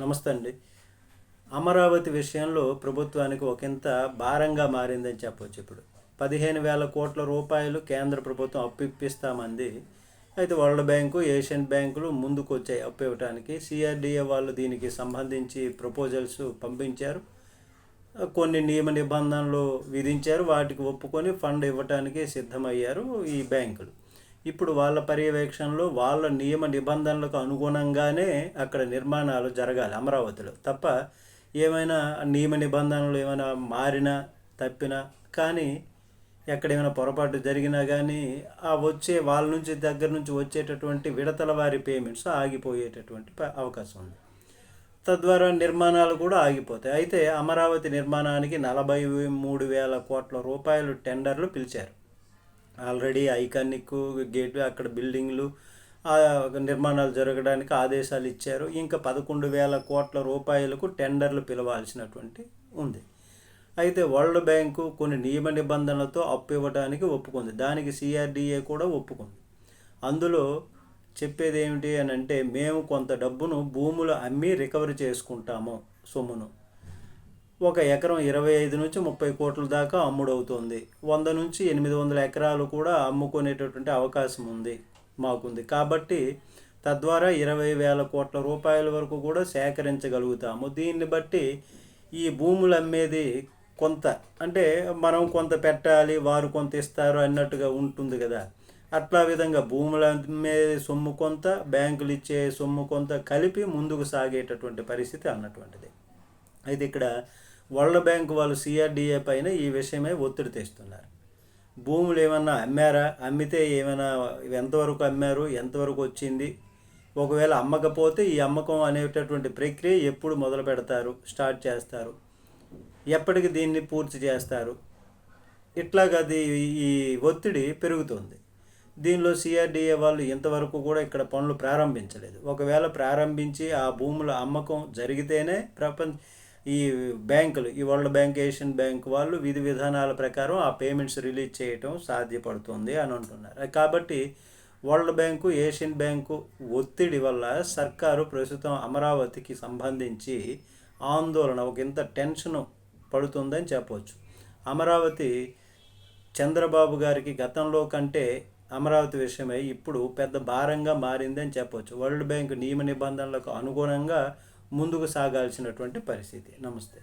నమస్తే అండి. అమరావతి విషయంలో ప్రభుత్వానికి ఒకంత భారంగా మారిందని చెప్పవచ్చు ఇప్పుడు. పదిహేను వేల కోట్ల రూపాయలు కేంద్ర ప్రభుత్వం అప్పు ఇప్పిస్తామంది. అయితే వరల్డ్ బ్యాంకు ఏషియన్ బ్యాంకులు ముందుకు వచ్చాయి అప్పు ఇవ్వడానికి సిఆర్డిఏ వాళ్ళు దీనికి సంబంధించి ప్రపోజల్స్ పంపించారు. కొన్ని నియమ నిబంధనలు విధించారు. వాటికి ఒప్పుకొని ఫండ్ ఇవ్వటానికి సిద్ధమయ్యారు ఈ బ్యాంకులు. ఇప్పుడు వాళ్ళ పర్యవేక్షణలో వాళ్ళ నియమ నిబంధనలకు అనుగుణంగానే అక్కడ నిర్మాణాలు జరగాలి అమరావతిలో. తప్ప ఏమైనా నియమ నిబంధనలు ఏమైనా మారినా తప్పినా కానీ ఎక్కడేమైనా పొరపాటు జరిగినా కానీ ఆ వచ్చే వాళ్ళ నుంచి దగ్గర నుంచి వచ్చేటటువంటి విడతల వారి పేమెంట్స్ ఆగిపోయేటటువంటి ప- అవకాశం ఉంది. తద్వారా నిర్మాణాలు కూడా ఆగిపోతాయి. అయితే అమరావతి నిర్మాణానికి నలభై మూడు వేల కోట్ల రూపాయలు టెండర్లు పిలిచారు. ఆల్రెడీ ఐకానిక్ గేట్ అక్కడ బిల్డింగ్లు నిర్మాణాలు జరగడానికి ఆదేశాలు ఇచ్చారు. ఇంకా పదకొండు వేల కోట్ల రూపాయలకు టెండర్లు పిలవాల్సినటువంటి ఉంది. అయితే వరల్డ్ బ్యాంకు కొన్ని నియమ నిబంధనలతో అప్పు ఇవ్వడానికి ఒప్పుకుంది. దానికి సిఆర్డిఏ కూడా ఒప్పుకుంది. అందులో చెప్పేది ఏమిటి అని అంటే మేము కొంత డబ్బును భూములు అమ్మి రికవరీ చేసుకుంటాము సొమ్మును. ఒక ఎకరం ఇరవై ఐదు నుంచి ముప్పై కోట్ల దాకా అమ్ముడవుతుంది. వంద నుంచి ఎనిమిది వందల ఎకరాలు కూడా అమ్ముకునేటటువంటి అవకాశం ఉంది మాకుంది. కాబట్టి తద్వారా ఇరవై వేల కోట్ల రూపాయల వరకు కూడా సేకరించగలుగుతాము. దీన్ని బట్టి ఈ భూములు అమ్మేది కొంత అంటే మనం కొంత పెట్టాలి వారు కొంత ఇస్తారు అన్నట్టుగా ఉంటుంది కదా. అట్లా విధంగా భూములు అమ్మే సొమ్ము కొంత బ్యాంకులు ఇచ్చే సొమ్ము కొంత కలిపి ముందుకు సాగేటటువంటి పరిస్థితి అన్నటువంటిది. అయితే ఇక్కడ వరల్డ్ బ్యాంక్ వాళ్ళు సిఆర్డిఏ పైన ఈ విషయమై ఒత్తిడి తెస్తున్నారు. భూములు ఏమన్నా అమ్మారా? అమ్మితే ఏమైనా ఎంతవరకు అమ్మారు? ఎంతవరకు వచ్చింది? ఒకవేళ అమ్మకపోతే ఈ అమ్మకం అనేటటువంటి ప్రక్రియ ఎప్పుడు మొదలు పెడతారు? స్టార్ట్ చేస్తారు? ఎప్పటికి దీన్ని పూర్తి చేస్తారు? ఇట్లాగ అది ఈ ఒత్తిడి పెరుగుతుంది. దీనిలో సిఆర్డిఏ వాళ్ళు ఇంతవరకు కూడా ఇక్కడ పనులు ప్రారంభించలేదు. ఒకవేళ ప్రారంభించి ఆ భూముల అమ్మకం జరిగితేనే ప్రపంచ ఈ బ్యాంకులు ఈ వరల్డ్ బ్యాంక్ ఏషియన్ బ్యాంక్ వాళ్ళు విధి విధానాల ప్రకారం ఆ పేమెంట్స్ రిలీజ్ చేయటం సాధ్యపడుతుంది అని అంటున్నారు. కాబట్టి వరల్డ్ బ్యాంకు ఏషియన్ బ్యాంకు ఒత్తిడి వల్ల సర్కారు ప్రస్తుతం అమరావతికి సంబంధించి ఆందోళన ఒక ఇంత టెన్షన్ పడుతుందని చెప్పవచ్చు అమరావతి చంద్రబాబు గారికి గతంలో కంటే అమరావతి విషయమై ఇప్పుడు పెద్ద భారంగా మారిందని చెప్పవచ్చు వరల్డ్ బ్యాంక్ నియమ నిబంధనలకు అనుగుణంగా ముందుకు సాగాల్సినటువంటి పరిస్థితి. నమస్తే.